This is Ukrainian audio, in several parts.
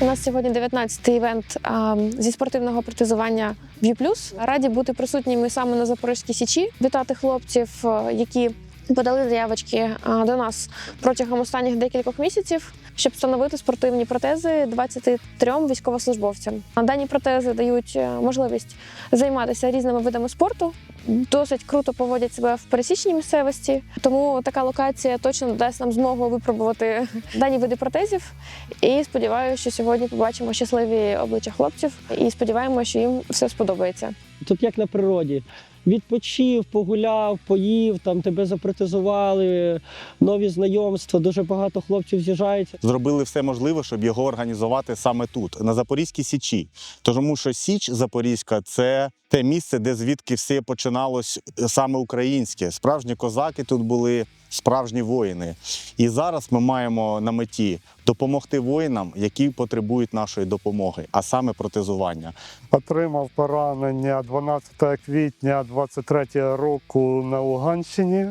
У нас сьогодні 19-й івент а, зі спортивного протезування View+. Раді бути присутніми саме на Запорізькій січі, вітати хлопців, е, які подали заявочки до нас протягом останніх декількох місяців, щоб встановити спортивні протези 23 військовослужбовцям. Дані протези дають е, можливість займатися різними видами спорту. Досить круто поводять себе в пересічній місцевості, тому така локація точно дасть нам змогу випробувати дані види протезів. І сподіваюся, що сьогодні побачимо щасливі обличчя хлопців, і сподіваємося, що їм все сподобається. Тут як на природі. Відпочив, погуляв, поїв, там тебе запротезували, нові знайомства. Дуже багато хлопців з'їжджається. зробили все можливе, щоб його організувати саме тут, на Запорізькій Січі. Тому що Січ Запорізька це те місце, де звідки все починалось е, саме українське. Справжні козаки тут були, справжні воїни. І зараз ми маємо на меті допомогти воїнам, які потребують нашої допомоги, а саме протезування. Отримав поранення 12 квітня 23 року на Луганщині.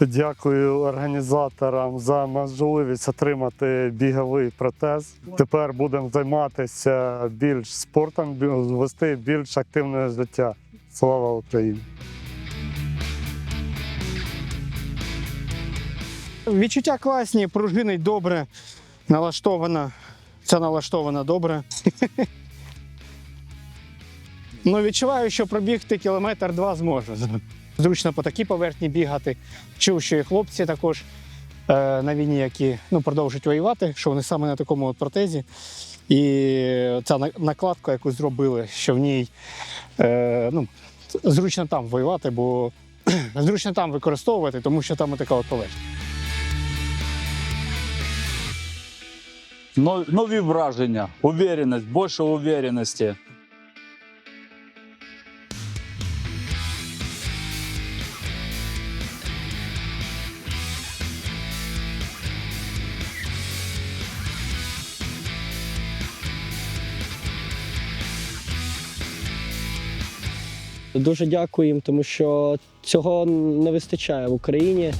Дякую організаторам за можливість отримати біговий протез. Тепер будемо займатися більш спортом, вести більш активне життя. Слава Україні! Відчуття класні, пружинить добре, налаштована. Це налаштована добре. ну, відчуваю, що пробігти кілометр два зможу. Зручно по такій поверхні бігати. Чув, що і хлопці також е, на війні, які ну, продовжують воювати, що вони саме на такому от протезі. І ця накладка, яку зробили, що в ній е, ну, зручно там воювати, бо зручно там використовувати, тому що там така от поверхня. Нові враження, уверенность, більше уверенності. Дуже дякую їм, тому що цього не вистачає в Україні.